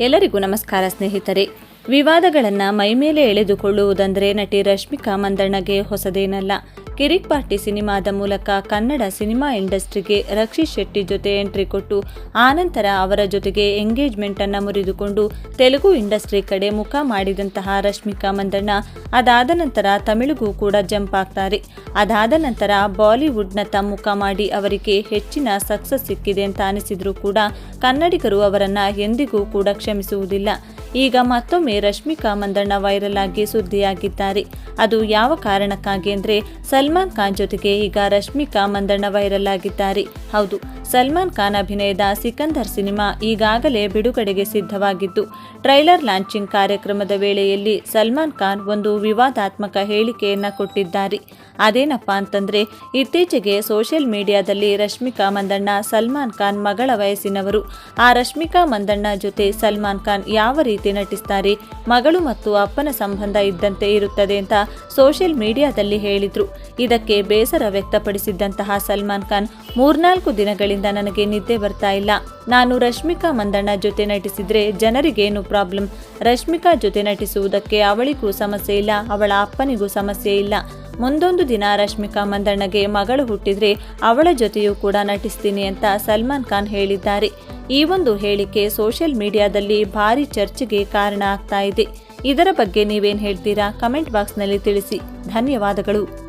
ಎಲ್ಲರಿಗೂ ನಮಸ್ಕಾರ ಸ್ನೇಹಿತರೆ. ವಿವಾದಗಳನ್ನು ಮೈಮೇಲೆ ಎಳೆದುಕೊಳ್ಳುವುದಂದರೆ ನಟಿ ರಶ್ಮಿಕಾ ಮಂದಣ್ಣಗೆ ಹೊಸದೇನಲ್ಲ. ಕಿರಿಕ್ ಪಾರ್ಟಿ ಸಿನಿಮಾದ ಮೂಲಕ ಕನ್ನಡ ಸಿನಿಮಾ ಇಂಡಸ್ಟ್ರಿಗೆ ರಕ್ಷಿತ್ ಶೆಟ್ಟಿ ಜೊತೆ ಎಂಟ್ರಿ ಕೊಟ್ಟು ಆನಂತರ ಅವರ ಜೊತೆಗೆ ಎಂಗೇಜ್ಮೆಂಟ್ ಅನ್ನು ಮುರಿದುಕೊಂಡು ತೆಲುಗು ಇಂಡಸ್ಟ್ರಿ ಕಡೆ ಮುಖ ಮಾಡಿದಂತಹ ರಶ್ಮಿಕಾ ಮಂದಣ್ಣ, ಅದಾದ ನಂತರ ತಮಿಳಿಗೂ ಕೂಡ ಜಂಪ್ ಆಗ್ತಾರೆ. ಅದಾದ ನಂತರ ಬಾಲಿವುಡ್ನತ್ತ ಮುಖ ಮಾಡಿ ಅವರಿಗೆ ಹೆಚ್ಚಿನ ಸಕ್ಸಸ್ ಸಿಕ್ಕಿದೆ ಅಂತ ಅನಿಸಿದ್ರು ಕೂಡ ಕನ್ನಡಿಗರು ಅವರನ್ನ ಎಂದಿಗೂ ಕೂಡ ಕ್ಷಮಿಸುವುದಿಲ್ಲ. ಈಗ ಮತ್ತೊಮ್ಮೆ ರಶ್ಮಿಕಾ ಮಂದಣ್ಣ ವೈರಲ್ ಆಗಿ ಸುದ್ದಿಯಾಗಿದ್ದಾರೆ. ಅದು ಯಾವ ಕಾರಣಕ್ಕಾಗಿ ಅಂದರೆ ಸಲ್ಮಾನ್ ಖಾನ್ ಜೊತೆಗೆ ಈಗ ರಶ್ಮಿಕಾ ಮಂದಣ್ಣ ವೈರಲ್ ಆಗಿದ್ದಾರೆ. ಹೌದು ಸಲ್ಮಾನ್ ಖಾನ್ ಅಭಿನಯದ ಸಿಕಂದರ್ ಸಿನಿಮಾ ಈಗಾಗಲೇ ಬಿಡುಗಡೆಗೆ ಸಿದ್ಧವಾಗಿದ್ದು, ಟ್ರೈಲರ್ ಲಾಂಚಿಂಗ್ ಕಾರ್ಯಕ್ರಮದ ವೇಳೆಯಲ್ಲಿ ಸಲ್ಮಾನ್ ಖಾನ್ ಒಂದು ವಿವಾದಾತ್ಮಕ ಹೇಳಿಕೆಯನ್ನ ಕೊಟ್ಟಿದ್ದಾರೆ. ಅದೇನಪ್ಪ ಅಂತಂದ್ರೆ, ಇತ್ತೀಚೆಗೆ ಸೋಷಿಯಲ್ ಮೀಡಿಯಾದಲ್ಲಿ ರಶ್ಮಿಕಾ ಮಂದಣ್ಣ ಸಲ್ಮಾನ್ ಖಾನ್ ಮಗಳ ವಯಸ್ಸಿನವರು. ಆ ರಶ್ಮಿಕಾ ಮಂದಣ್ಣ ಜೊತೆ ಸಲ್ಮಾನ್ ಖಾನ್ ಯಾವ ರೀತಿ ನಟಿಸ್ತಾರೆ, ಮಗಳು ಮತ್ತು ಅಪ್ಪನ ಸಂಬಂಧ ಇದ್ದಂತೆ ಇರುತ್ತದೆ ಅಂತ ಸೋಷಿಯಲ್ ಮೀಡಿಯಾದಲ್ಲಿ ಹೇಳಿದ್ರು. ಇದಕ್ಕೆ ಬೇಸರ ವ್ಯಕ್ತಪಡಿಸಿದ್ದಂತಹ ಸಲ್ಮಾನ್ ಖಾನ್ ಮೂರ್ನಾಲ್ಕು ದಿನಗಳಿಂದ ನನಗೆ ನಿದ್ದೆ ಬರ್ತಾ ಇಲ್ಲ. ನಾನು ರಶ್ಮಿಕಾ ಮಂದಣ್ಣ ಜೊತೆ ನಟಿಸಿದ್ರೆ ಜನರಿಗೇನು ಪ್ರಾಬ್ಲಮ್? ರಶ್ಮಿಕಾ ಜೊತೆ ನಟಿಸುವುದಕ್ಕೆ ಅವಳಿಗೂ ಸಮಸ್ಯೆ ಇಲ್ಲ, ಅವಳ ಅಪ್ಪನಿಗೂ ಸಮಸ್ಯೆ ಇಲ್ಲ. ಮುಂದೊಂದು ದಿನ ರಶ್ಮಿಕಾ ಮಂದಣ್ಣಗೆ ಮಗಳು ಹುಟ್ಟಿದ್ರೆ ಅವಳ ಜೊತೆಯೂ ಕೂಡ ನಟಿಸ್ತೀನಿ ಅಂತ ಸಲ್ಮಾನ್ ಖಾನ್ ಹೇಳಿದ್ದಾರೆ. ಈ ಒಂದು ಹೇಳಿಕೆ ಸೋಷಿಯಲ್ ಮೀಡಿಯಾದಲ್ಲಿ ಭಾರಿ ಚರ್ಚೆಗೆ ಕಾರಣ ಆಗ್ತಾ ಇದೆ. ಇದರ ಬಗ್ಗೆ ನೀವೇನು ಹೇಳ್ತೀರಾ? ಕಮೆಂಟ್ ಬಾಕ್ಸ್ನಲ್ಲಿ ತಿಳಿಸಿ. ಧನ್ಯವಾದಗಳು.